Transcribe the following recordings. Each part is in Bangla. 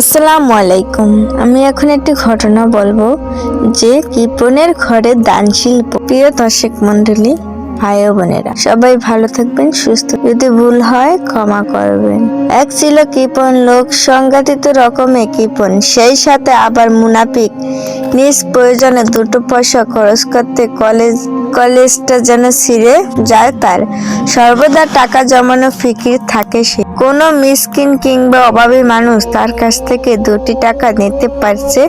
আসসালামু আলাইকুম। আমি এখন একটি ঘটনা বলব, যে কৃপণের ঘরে দান শিল্প প্রিয় দর্শক মন্ডলী ভাই ও বোনেরা। সবাই ভালো থাকবেন, সুস্থ যদি ভুল হয়, ক্ষমা করবেন। এক ছিল কৃপণ লোক সংগঠিত রকমে কৃপণ। সেই সাথে আবার মুনাফিক। নিজ প্রয়োজনে দুটো পয়সা খরচ করতে কলেজ কলেজটা যেন ছিঁড়ে যায় তার। সর্বদা টাকা জমানো ফিকির থাকে সে। কোনো মিসকিন কিংবা অভাবী মানুষ তার কাছ থেকে দুটি টাকা নিতে পারছে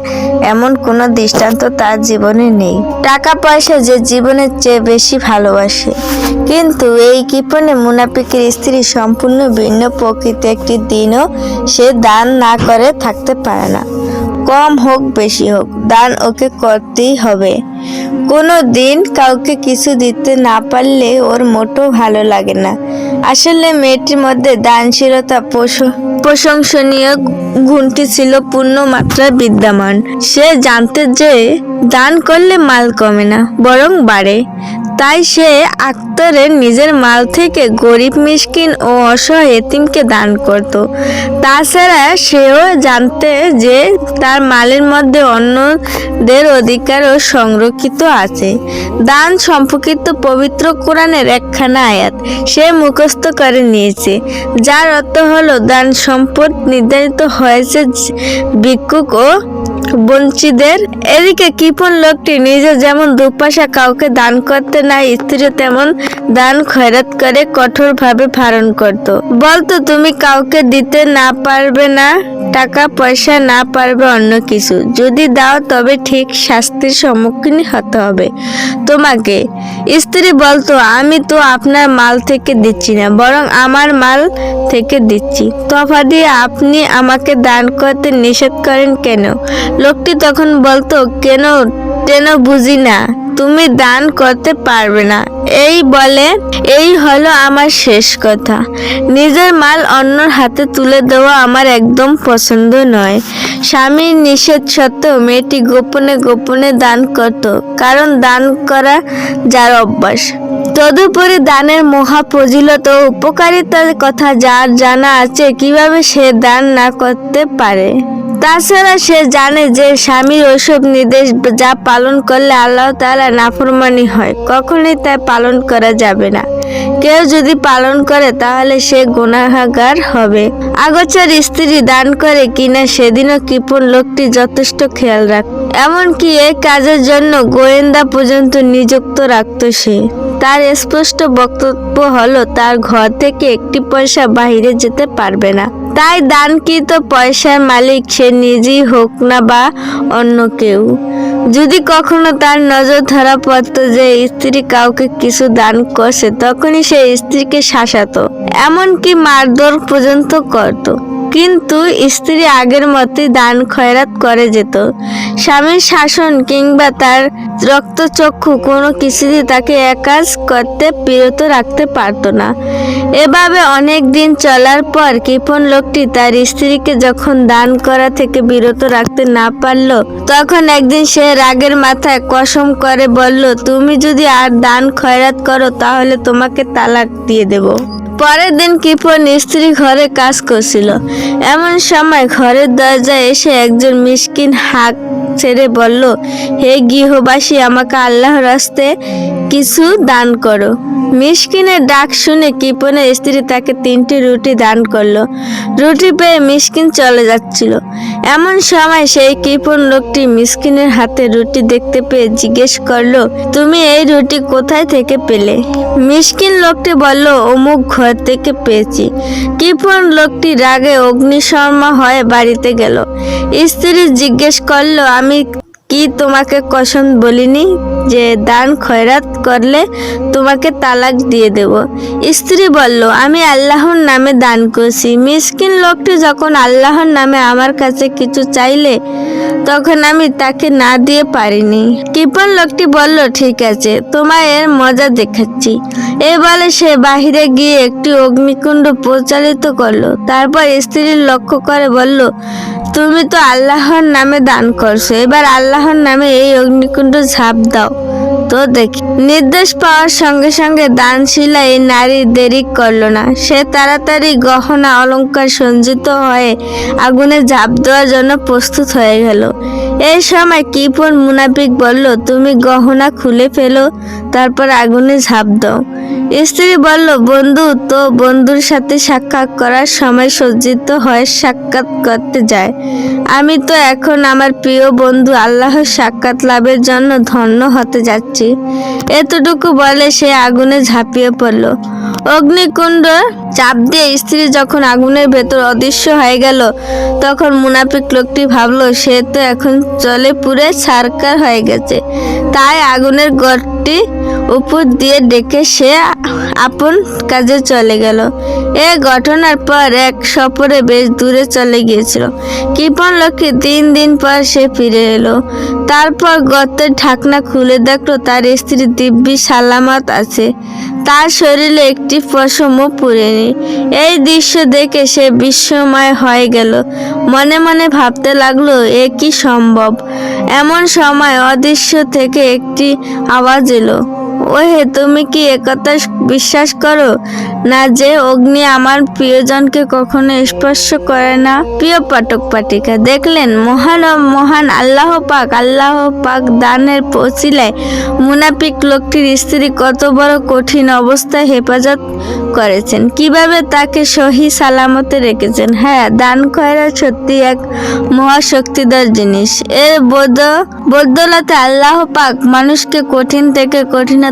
এমন কোনো দৃষ্টান্ত তার জীবনে নেই। টাকা পয়সা যে জীবনের চেয়ে বেশি ভালোবাসে। কিন্তু এই কৃপণে মুনাফিকের স্ত্রী সম্পূর্ণ ভিন্ন প্রকৃতি একটি দিনও সে দান না করে থাকতে পারে না। কম হোক, বেশি হোক, দান ওকে করতেই হবে। কোনো দিন কাউকে কিছু দিতে না পারলে ওর মোটেও ভালো লাগে না। আসলে মেয়েটির মধ্যে দানশীলতা প্রশ- প্রশংসনীয় গুণটি ছিল পূর্ণ মাত্রায় বিদ্যমান। সে জানতে যে দান করলে মাল কমে না, বরং বাড়ে। তাই সে আক্তারে নিজের মাল থেকে গরিব, মিসকিন ও অসহায় এতিমকে দান করত। তাছাড়া সেও জানতে যে তার মালের মধ্যে অন্যদের অধিকারও সংরক্ষিত আছে। দান সম্পর্কিত পবিত্র কোরআনের একখানা আয়াত সে মুখস্থ করে নিয়েছে, যার অর্থ হলো দান সম্পদ নির্ধারিত হয়েছে ভিক্ষুক ও বঞ্চিতদের। এদিকে কৃপণ লোকটি নিজে যেমন দুপাশা কাউকে দান করতে না স্ত্রী তেমন দান খয়রাত করে কঠোরভাবে ভারণ করত। বলতো, তুমি কাউকে দিতে না পারবে না, টাকা, পয়সা না পারবে অন্য কিছু। যদি দাও, তবে ঠিক শাস্তির সম্মুখীন হতে হবে তোমাকে। স্ত্রী বলতো, আমি তো আপনার মাল থেকে দিচ্ছি না, বরং আমার মাল থেকে দিচ্ছি। তফাদি আপনি আমাকে দান করতে নিষেধ করেন কেন? লোকটি তখন বলতো, কেন কেন বুঝি না, তুমি দান করতে পারবে না। এই বলে, এই হলো আমার শেষ কথা। নিজের মাল অন্যর হাতে তুলে দেওয়া আমার একদম পছন্দ নয়। স্বামীর নিষেধ সত্ত্বেও মেয়েটি গোপনে গোপনে দান করত, কারণ দান করা যার অভ্যাস। তদুপরি দানের মহা ফজিলত ও উপকারিতার কথা যার জানা আছে, কীভাবে সে দান না করতে পারে? তাছাড়া সে জানে যে স্বামীর ওইসব নির্দেশ যা পালন করলে আল্লাহ তাআলা নাফরমানি হয়, কখনোই তা পালন করা যাবে না। কেউ যদি পালন করে তাহলে সে গুনাহাগার হবে। আগোচর স্ত্রী দান করে কিনা সেদিনও কৃপণ লোকটি যথেষ্ট খেয়াল রাখ। এমনকি এই কাজের জন্য গোয়েন্দা পর্যন্ত নিযুক্ত রাখত সে। তার স্পষ্ট বক্তব্য হলো, তার ঘর থেকে একটি পয়সা বাইরে যেতে পারবে না। তাই দানকৃত পয়সার মালিক সে নিজেই হোক না বা অন্য কেউ। যদি কখনো তার নজর ধরা পড়তো যে স্ত্রী কাউকে কিছু দান করছে, তখনই সে স্ত্রীকে শাসাতো, এমনকি মারধর পর্যন্ত করত। কিন্তু স্ত্রী আগের মতোই দান খয়রাত করে যেত। স্বামীর শাসন কিংবা তার রক্তচক্ষু কোনো কিছুতে তাকে একাজ করতে বিরত রাখতে পারত না। এভাবে অনেক দিন চলার পর কৃপণ লোকটি তার স্ত্রীকে যখন দান করা থেকে বিরত রাখতে না পারল, তখন একদিন সে রাগের মাথায় কসম করে বলল, তুমি যদি আর দান খয়রাত করো, তাহলে তোমাকে তালাক দিয়ে দেবো। পরের দিন কিপন স্ত্রী ঘরে কাজ করছিল। এমন সময় ঘরের দরজায় এসে একজন মিসকিন হাক ছেড়ে বলল, হে গৃহবাসী, আমাকে আল্লাহ রাস্তে কিছু দান করো। মিসকিনের ডাক শুনে কিপনের স্ত্রী তাকে তিনটি রুটি দান করল। রুটি পেয়ে মিসকিন চলে যাচ্ছিল। এমন সময় সেই কৃপণ লোকটি মিসকিনের হাতে রুটি দেখতে পেয়ে জিজ্ঞেস করল, তুমি এই রুটি কোথায় থেকে পেলে? মিসকিন লোকটি বলল, অমুক ঘর থেকে পেয়েছি। কৃপণ লোকটি রাগে অগ্নিশর্মা হয়ে বাড়িতে গেল। স্ত্রী জিজ্ঞেস করল, আমি কি তোমাকে কসম বলিনি? যে দান খয়রাত করলে তোমাকে তালাক দিয়ে দেব। স্ত্রী বলল, আমি আল্লাহর নামে দান করছি। মিসকিন লোকটি যখন আল্লাহর নামে আমার কাছে কিছু চাইলে, তখন আমি তাকে না দিয়ে পারিনি। কৃপণ লোকটি বলল, ঠিক আছে, তোমায় এর মজা দেখাচ্ছি। এ বলে সে বাহিরে গিয়ে একটি অগ্নিকুণ্ড প্রচারিত করল। তারপর স্ত্রীর লক্ষ্য করে বলল, তুমি তো আল্লাহর নামে দান করছ। এবার আল্লাহর নামে এই অগ্নিকুণ্ড ঝাঁপ দাও। তো দেখি। নির্দেশ পাওয়ার সঙ্গে সঙ্গে দানশীলা এই নারী দেরি করল না। সে তাড়াতাড়ি গহনা অলঙ্কার সঞ্জিত হয়ে আগুনে ঝাঁপ দেওয়ার জন্য প্রস্তুত হয়ে গেল। এই সময় কিপন মুনাফিক বলল, তুমি গহনা খুলে ফেলো, তারপর আগুনে ঝাঁপ দাও। স্ত্রী বলল, বন্ধু, তো বন্ধুর সাথে সাক্ষাৎ করার সময় সজ্জিত হয়ে সাক্ষাৎ করতে যায়। আমি তো এখন আমার প্রিয় বন্ধু আল্লাহর সাক্ষাৎ লাভের জন্য ধন্য হতে যাচ্ছি। এতটুকু বলে সে আগুনে ঝাঁপিয়ে পড়ল। অগ্নিকুণ্ড চাপ দিয়ে স্ত্রী যখন আগুনের ভেতর অদৃশ্য হয়ে গেল, তখন মুনাফিক লোকটি ভাবলো, সে তো এখন জলে পুরে ছারকার হয়ে গেছে। তাই আগুনের গড়টি উপর দিয়ে ডেকে সে আপন কাজে চলে গেল। এ ঘটনার পর এক সফরে বেশ দূরে চলে গিয়েছিল। কৃপন লক্ষ্মী তিন দিন পর সে ফিরে এলো। তারপর গর্তের ঢাকনা খুলে দেখল তার স্ত্রী দিব্যি সালামত আছে। তার শরীরে একটি পশমও পুড়েনি। এই দৃশ্য দেখে সে বিস্ময় হয়ে গেল। মনে মনে ভাবতে লাগল, এ কি সম্ভব? এমন সময় অদৃশ্য থেকে একটি আওয়াজ এলো। ওহে, তুমি কি একথা বিশ্বাস করো না যে অগ্নি আমার প্রিয়জনকে কখনো স্পর্শ করে না? প্রিয় পাঠক পাঠিকা, দেখলেন মহান মহান আল্লাহ পাক আল্লাহ পাক দানের পচিলায় মুনাফিক লোকটির স্ত্রী কত বড় কঠিন অবস্থায় হেফাজত করেছেন। কীভাবে তাকে সহি সালামতে রেখেছেন? হ্যাঁ দান করা সত্যি এক মহাশক্তিধর জিনিস। এর বদ, বদলাতে আল্লাহ পাক মানুষকে কঠিন থেকে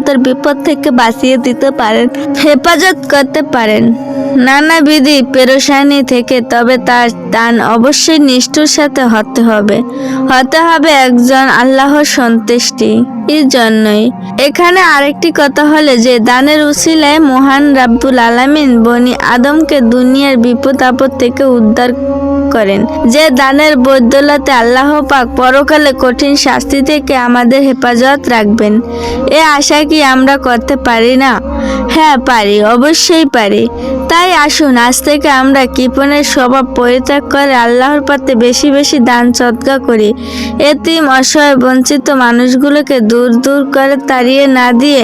কঠিনতার বিপদ থেকে বাঁচিয়ে দিতে পারেন, হেফাজত করতে পারেন। নানাবিধি পেরেশানি থেকে তবে তার দান অবশ্যই নিষ্ঠুর সাথে হতে হবে। হতে হবে একজন আল্লাহর সন্তুষ্টি। এর জন্যই। এখানে আরেকটি কথা হলে যে, দানের উসিলায় মহান রাব্বুল আলামিন বনি আদমকে দুনিয়ার বিপদ আপদ থেকে উদ্ধার করেন। যে দানের বদলাতে আল্লাহ পাক পরকালে কঠিন শাস্তি থেকে আমাদের হেফাজত রাখবেন। এ আশা কি আমরা করতে পারি না? হ্যাঁ পারি, অবশ্যই পারি। তাই আসুন, আজ থেকে আমরা কৃপণের স্বভাব পরিত্যাগ করে আল্লাহর পথে বেশি বেশি দান সৎকা করি। এতিম, অসহায়, বঞ্চিত মানুষগুলোকে দূর দূর করে তাড়িয়ে না দিয়ে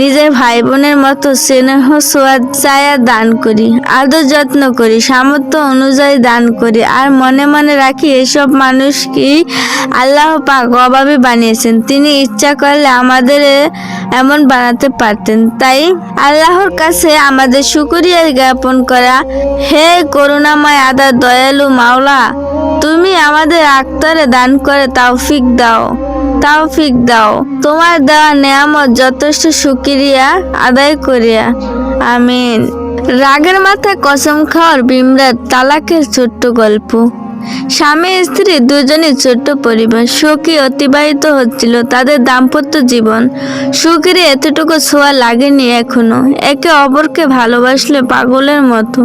নিজের ভাই বোনের মতো স্নেহ, সোয়াদ চায়া দান করি, আদর যত্ন করি, সামর্থ্য অনুযায়ী দান করি আর মনে মনে রাখি এসব মানুষকেই আল্লাহ পাক অভাবে বানিয়েছেন। তিনি ইচ্ছা করলে আমাদের এমন বানাতে পারতেন। তাই আল্লাহর কাছে আমাদের শুকরিয়া জ্ঞাপন করা। হে করুণাময় আদা দয়ালু মাওলা, তুমি আমাদের আক্তারে দান করে তাওফিক দাও তাওফিক দাও। তোমার দেওয়া নেয়ামত যথেষ্ট সুক্রিয়া আদায় করিয়া। আমিন। রাগের মাথায় কসম খাওয়ার বিমরাট তালাকের ছোট্ট গল্প। স্বামী স্ত্রী দুজনই ছোট্ট পরিবার। সুখী অতিবাহিত হচ্ছিল তাদের দাম্পত্য জীবন। সুখের এতটুকু ছোঁয়া লাগেনি এখনও। একে অপরকে ভালোবাসলে পাগলের মতো।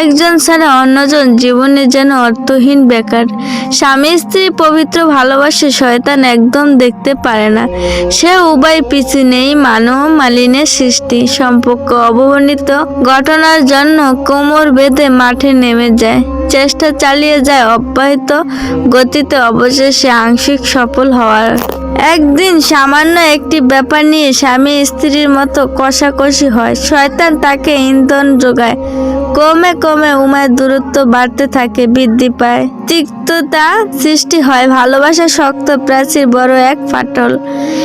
একজন ছাড়া অন্যজন জীবনে যেন অর্থহীন বেকার। স্বামী স্ত্রী পবিত্র ভালোবাসে শয়তান একদম দেখতে পারে না। সে উভয় পিছু নেই মানব মালিনের সৃষ্টি। সম্পর্ক অবর্ণিত ঘটনার জন্য কোমর বেঁধে মাঠে নেমে যায়। চেষ্টা চালিয়ে যায়। অব্যাহত গতিতে অবশেষে আংশিক সফল হওয়ার একদিন সামান্য একটি ব্যাপার নিয়ে স্বামী স্ত্রীর মতো কষাকষি হয়। শয়তান তাকে ইন্ধন যোগায়। কমে কমে উমায় দূরত্ব বাড়তে থাকে, বৃদ্ধি পায়। তিক্ততা সৃষ্টি হয়, ভালোবাসা শক্ত প্রাচীর বড় এক ফাটল।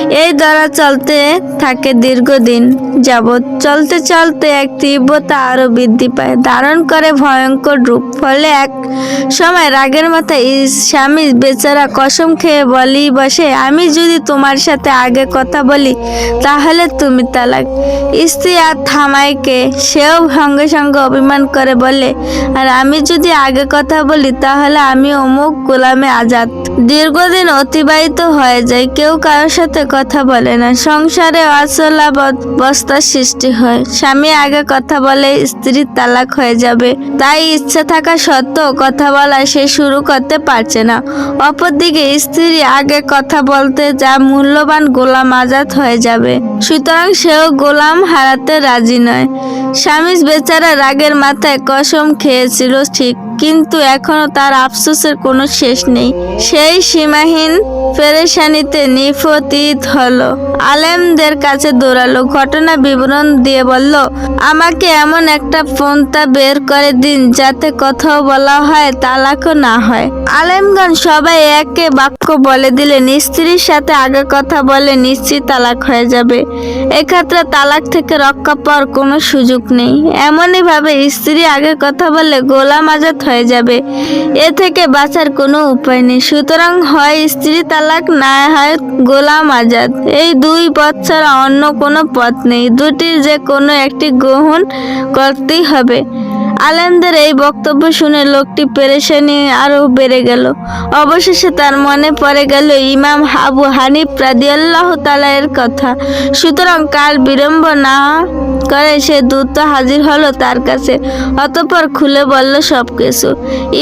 এই দ্বারা চলতে থাকে দীর্ঘদিন যাবৎ। চলতে চলতে এক তীব্রতা আরও বৃদ্ধি পায়। ধারণ করে ভয়ঙ্কর রূপ। ফলে এক সময় রাগের মাথায় স্বামী বেচারা কসম খেয়ে বলি বসে, আমি যদি তোমার সাথে আগে কথা বলি, তাহলে তুমি তালাক। স্ত্রী আর থামাইকে সেও সঙ্গে সঙ্গে অভিমান করে বলে, আর আমি যদি আগে কথা বলি, তাহলে আমি অমুক গোলামে আজাদ। দীর্ঘদিন অতিবাহিত হয়ে যায়, কেউ কারোর সাথে কথা বলে না। সংসারে অচলা বস্তার সৃষ্টি হয়। স্বামী আগে কথা বলে, স্ত্রী তালাক হয়ে যাবে। তাই ইচ্ছা থাকা সত্ত্বেও কথা বলা সে শুরু করতে পারছে না। অপরদিকে স্ত্রী আগে কথা বলতে যা মূল্যবান গোলাম আজাদ হয়ে যাবে। সুতরাং সেও গোলাম হারাতে রাজি নয়। স্বামী বেচারা রাগের মাথায় কসম খেয়েছিল, ঠিক কিন্তু এখনও তার আফসোসের কোনো শেষ নেই। সেই সীমাহীন পেরেশানিতে নিফতিত হলো। আলেমদের কাছে দৌড়ালো, ঘটনা বিবরণ দিয়ে বলল, আমাকে এমন একটা পন্থা বের করে দিন যাতে কথাও বলা হয়, তালাকও না হয়। আলেমগণ সবাই একে বাক্য বলে দিলেন, স্ত্রীর সাথে আগে কথা বলে নিশ্চিত তালাক হয়ে যাবে। এক্ষেত্রে তালাক থেকে রক্ষা পাওয়ার কোনো সুযোগ নেই। এমনইভাবে স্ত্রী আগে কথা বলে গোলাম আজাদ হয়ে যাবে। এ থেকে বাঁচার কোনো উপায় নেই। সুতরাং হয় স্ত্রী তালাক, না হয় গোলাম আজাদ। এই দুই পথ ছাড়া অন্য কোনো পথ নেই। দুটির যে কোনো একটি গ্রহণ করতেই হবে। আলেমদের এই বক্তব্য শুনে লোকটি পেরেশানি আরও বেড়ে গেল। অবশেষে তার মনে পড়ে গেল ইমাম আবু হানিফ রাদিয়াল্লাহু তাআলা এর কথা। সুতরাং কাল বিলম্ব না করে, সে দ্রুত হাজির হলো তার কাছে। অতঃপর খুলে বলল সবকিছু।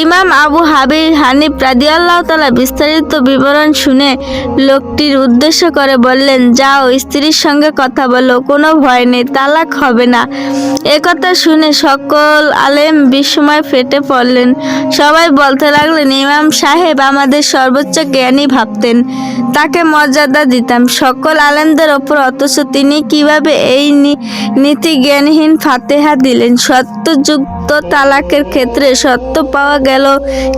ইমাম আবু হাবি হানিফ রাদিয়াল্লাহু তাআলা বিস্তারিত বিবরণ শুনে লোকটির উদ্দেশ্য করে বললেন, যাও, স্ত্রীর সঙ্গে কথা বলো, কোনো ভয় নেই, তালাক হবে না। একথা শুনে সকল আলেম বিস্ময় ফেটে পড়লেন। সবাই বলতে লাগলেন, ইমাম সাহেব আমাদের সর্বোচ্চ জ্ঞানী ভাবতেন, তাকে মর্যাদা দিতাম। সকল আলেমদের ওপর অথচ তিনি কীভাবে এই নি- নীতি জ্ঞানহীন ফাতেহা দিলেন। সত্যযুক্ত তালাকের ক্ষেত্রে সত্য পাওয়া গেল।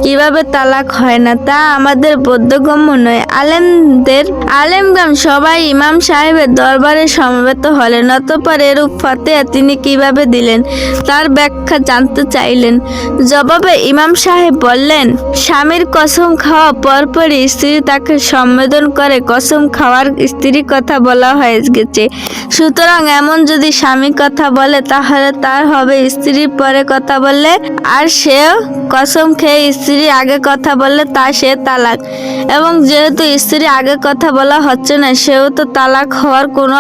কীভাবে তালাক হয় না তা আমাদের বোধগম্য নয়। আলেমদের আলেমগণ সবাই ইমাম সাহেবের দরবারে সমবেত হলেন, অতপর এরূপ ফাতেহা তিনি কীভাবে দিলেন তার ব্যাখ্যা জানতে চাইলেন। জবাবে ইমাম সাহেব বললেন, স্বামীর কসম খাওয়া পরপরই স্ত্রী তাকে সম্বোধন করে, কসম খাওয়ার স্ত্রীর কথা বলা হয়ে গেছে। সুতরাং এমন যদি স্বামী কথা বলে, তাহলে তার হবে স্ত্রীর পরে কথা বললে আর সেও কসম খেয়ে স্ত্রী আগে কথা বললে তা সে তালাক। এবং যেহেতু স্ত্রী আগে কথা বলা হচ্ছে না সেহেতু তালাক হওয়ার কোনো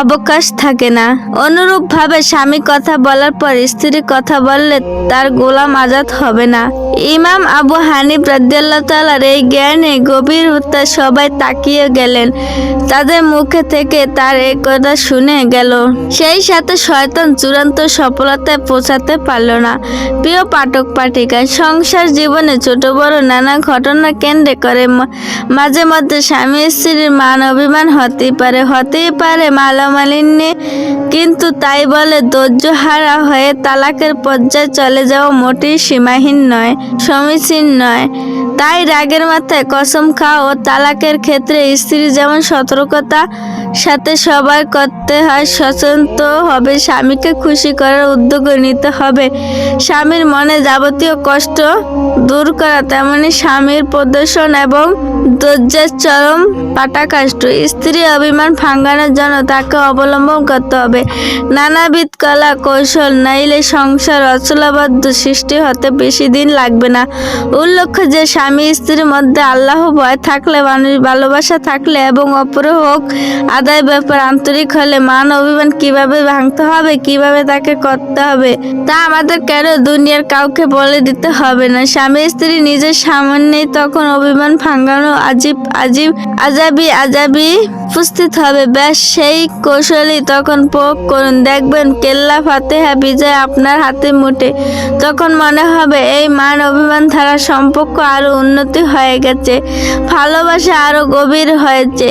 অবকাশ থাকে না। অনুরূপভাবে স্বামী কথা বলার পর স্ত্রী কথা বললে তার গোলাম আজাদ হবে না। ইমাম আবু হানিফ রাদিয়াল্লাহু তাআলার এই জ্ঞানে গভীর হত্যা সবাই তাকিয়ে গেলেন। তাদের মুখে থেকে তার এই কথা শুনে গেল। সেই সাথে শয়তান চূড়ান্ত সফলতায় পৌঁছাতে পারল না। প্রিয় পাঠক পাঠিকা, সংসার জীবনে ছোট বড় নানা ঘটনা কেন্দ্রে করে মাঝে মধ্যে স্বামী স্ত্রীর মান অভিমান হতেই পারে হতেই পারে মালামালিন্যে। কিন্তু তাই বলে ধৈর্য হারা হয়ে তালাকের পর্যায়ে চলে যাওয়া মোটেই সীমাহীন নয়, সমীচীন নয়। তাই রাগের মাথায় কসম খাওয়া ও তালাকের ক্ষেত্রে স্ত্রী যেমন সতর্কতা, সাথে সবার করতে হয় সচেতন হবে স্বামীকে খুশি করার উদ্যোগ নিতে হবে। স্বামীর মনে যাবতীয় কষ্ট দূর করা তেমনি স্বামীর প্রদর্শন এবং ধৈর্যের চরম পাটাকাষ্ট স্ত্রী অভিমান ভাঙ্গানোর জন্য তাকে অবলম্বন করতে হবে। নানাবিধ কলা কৌশল নাইলে সংসার অচলাবদ্ধ সৃষ্টি হতে বেশি দিন লাগবে না। উল্লেখ্য যে, স্বামী স্ত্রীর মধ্যে আল্লাহ ভয় থাকলে, মানুষ ভালোবাসা থাকলে এবং অপরে হোক আদায় ব্যাপার আন্তরিক হলে মান অভিমান কীভাবে ভাঙতে হবে, কীভাবে তাকে করতে হবে, তা আমাদের কেন দুনিয়ার কাউকে বলে দিতে হবে না? স্বামী স্ত্রী নিজের সামনেই তখন অভিমান ভাঙানো আজীব আজীব, আজাবি আজাবি উপস্থিত হবে। ব্যাস, সেই কৌশলই তখন প্রয়োগ করুন। দেখবেন কেল্লা ফাতেহা বিজয় আপনার হাতে মুঠে তখন মনে হবে এই মান অভিমান ধারা সম্পর্ক আরও উন্নতি হয়ে গেছে। ভালোবাসা আরও গভীর হয়েছে।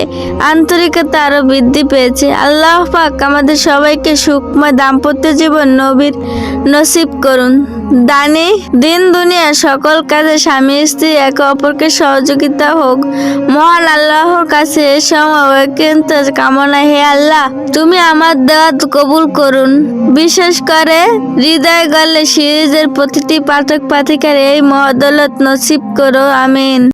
আন্তরিকতা আরও বৃদ্ধি পেয়েছে। আল্লাহ পাক আমাদের সবাইকে সুখময় দাম্পত্য জীবন নবীর নসিব করুন। দানি, দিন দুনিয়া সকল কাজে স্বামী, স্ত্রী একে অপরকে সহযোগিতা হোক। মহান আল্লাহর কাছে এ সময় কামনা, হে আল্লাহ, তুমি আমার দেওয়াত কবুল করুন। বিশেষ করে হৃদয় গলে সিরিজের প্রতিটি পাঠক পাঠিকার এই মহদলত নসিব করো, আমিন।